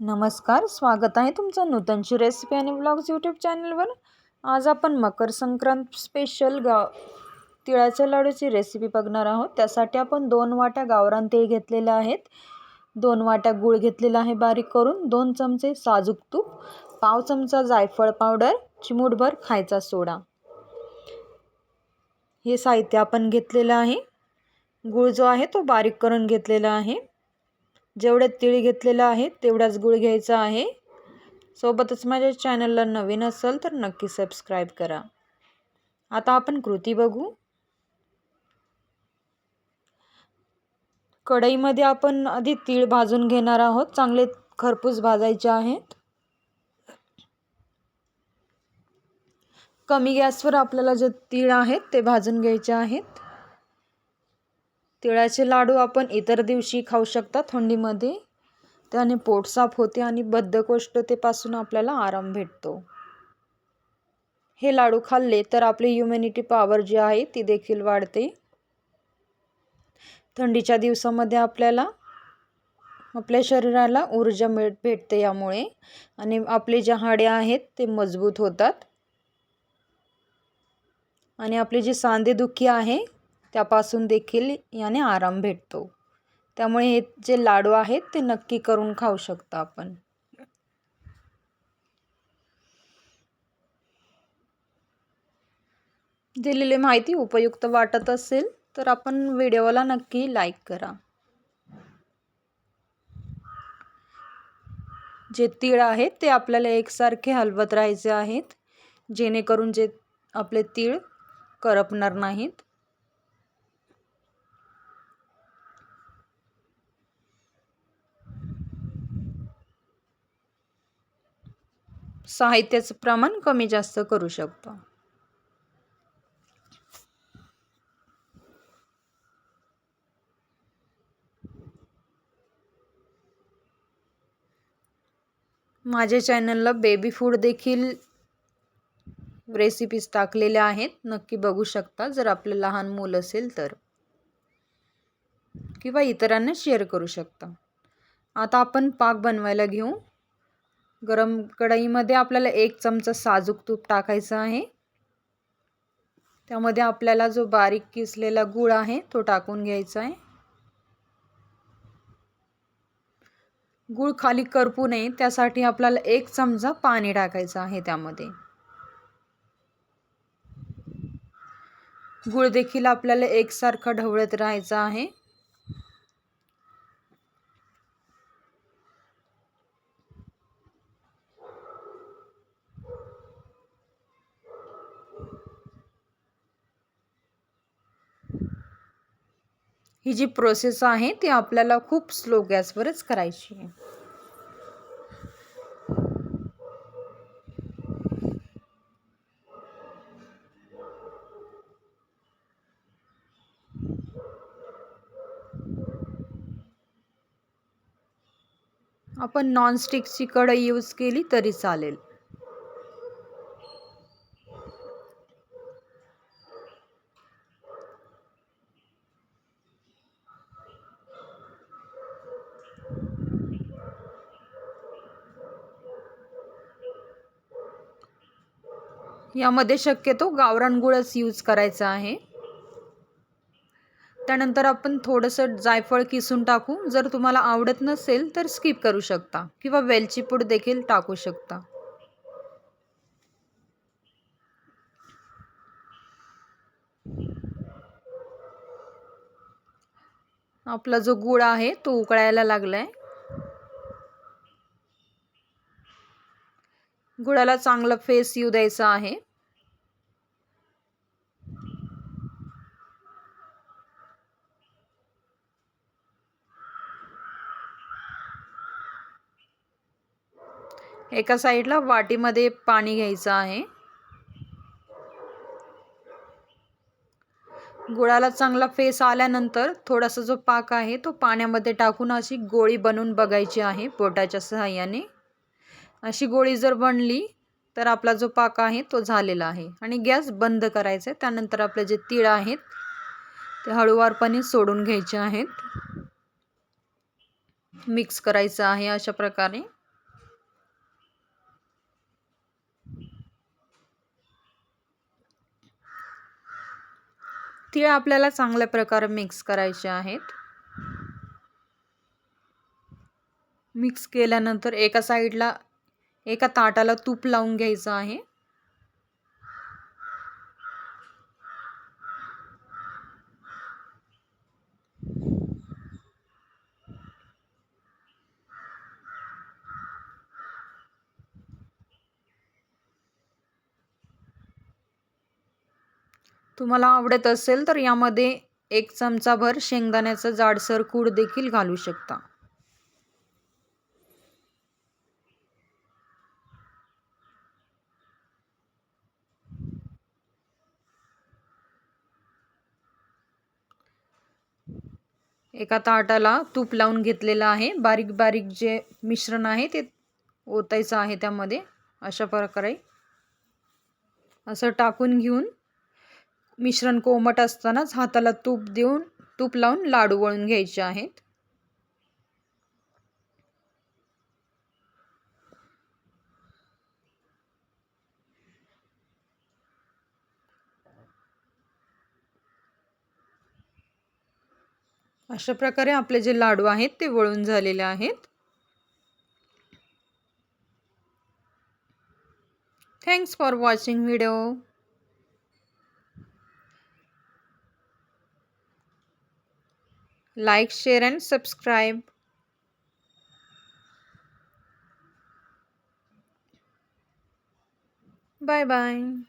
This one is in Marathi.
नमस्कार स्वागत आहे तुमचं नूतनची रेसिपी आणि ब्लॉग्स यूट्यूब चॅनलवर. आज आपण मकर संक्रांत स्पेशल गा तिळाच्या लाडूची रेसिपी बघणार आहोत. त्यासाठी आपण दोन वाट्या गावरान तीळ घेतलेल्या आहेत. दोन वाट्या गूळ घेतलेला आहे बारीक करून. दोन चमचे साजूक तूप पाव चमचा जायफळ पावडर चिमूटभर खायचा सोडा. हे साहित्य आपण घेतलेलं आहे. गूळ जो आहे तो बारीक करून घेतलेला आहे. जेवढे तीळ घेतलेलं आहे तेवढाच गुळ घ्यायचा आहे. सोबतच माझ्या चॅनलला नवीन असेल तर नक्की सबस्क्राईब करा. आता आपण कृती बघू. कढईमध्ये आपण आधी तीळ भाजून घेणार आहोत. चांगले खरपूस भाजायचे आहेत. कमी गॅसवर आपल्याला जे तीळ आहेत ते भाजून घ्यायचे आहेत. तिळाचे लाडू आपण इतर दिवशी खाऊ शकता थंडीमध्ये. त्याने पोट साफ होते आणि बद्धकोष्ठतेपासून आपल्याला आराम भेटतो. हे लाडू खाल्ले तर आपली ह्युमॅनिटी पॉवर जी आहे ती देखील वाढते. थंडीच्या दिवसामध्ये आपल्याला आपल्या शरीराला ऊर्जा मिळ भेटते यामुळे आणि आपले जे हाडे आहेत ते मजबूत होतात. आणि आपली जी सांधेदुखी आहे त्यापासून देखील याने आराम भेटतो. त्यामुळे हे जे लाडू आहेत ते नक्की करून खाऊ शकतो आपण. दिलेली माहिती उपयुक्त वाटत असेल तर आपण व्हिडिओला नक्की लाईक करा. जे तीळ आहेत ते आपल्याला एकसारखे हलवत राहायचे आहेत जेणेकरून जे आपले तीळ करपणार नाहीत. साहित्याचं प्रमाण कमी जास्त करू शकतो. माझ्या चॅनलला बेबी फूड देखील रेसिपीज टाकलेल्या आहेत. नक्की बघू शकता. जर आपलं लहान मूल असेल तर. किंवा इतरांना शेअर करू शकता. आता आपण पाक बनवायला घेऊ. गरम कढईमध्ये आपल्याला एक चमचा साजूक तूप टाकायचं आहे. त्यामध्ये आपल्याला जो बारीक किसलेला गूळ आहे तो टाकून घ्यायचा आहे. गूळ खाली करपू नये त्यासाठी आपल्याला एक चमचा पाणी टाकायचं आहे त्यामध्ये. गूळ देखील आपल्याला एकसारखा ढवळत राहायचा आहे. ही जी प्रोसेस आहे ती आपल्याला खूप स्लो गॅसवरच करायची आहे. आपण नॉनस्टिकची कढई यूज केली तरी चालेल. यामध्ये शक्यतो गावरान गुळच यूज करायचा आहे. त्यानंतर आपण थोडंसं जायफळ किसून टाकू. जर तुम्हाला आवडत नसेल तर स्किप करू शकता. किंवा वेलची पूड देखील टाकू शकता. आपला जो गुळ आहे तो उकळायला लागलाय. गुळाला चांगला फेस येऊ द्यायचा आहे. एका साईडला वाटीमध्ये पाणी घ्यायचं आहे. गुळाला चांगला फेस आल्यानंतर थोडासा जो पाक आहे तो पाण्यामध्ये टाकून अशी गोळी बनवून बघायची आहे पोटाच्या सहाय्याने. अशी गोळी जर बनली तर आपला जो पाक आहे तो झालेला आहे आणि गॅस बंद करायचा आहे. त्यानंतर आपले जे तीळ आहेत ते हळूवारपणे सोडून घ्यायचे आहेत. मिक्स करायचं आहे अशा प्रकारे. तीळ आपल्याला चांगल्या प्रकारे मिक्स करायचे आहेत. मिक्स केल्यानंतर एका साईडला एका ताटाला तूप लावून घ्यायचं आहे. तुम्हाला आवडत असेल तर यामध्ये एक चमचाभर शेंगदाण्याचं जाडसर कूड देखील घालू शकता. एका ताटाला तूप लावून घेतलेलं आहे. बारीक बारीक जे मिश्रण आहे ते ओतायचं आहे त्यामध्ये. अशा प्रकारे असं टाकून घेऊन मिश्रण कोमट असतानाच हाताला तूप देऊन तूप लावून लाडू वळून घ्यायचे आहेत. अशा प्रकारे आपले जे लाडू आहेत ते वळून झालेले आहेत. Thanks for watching video like share and subscribe. Bye bye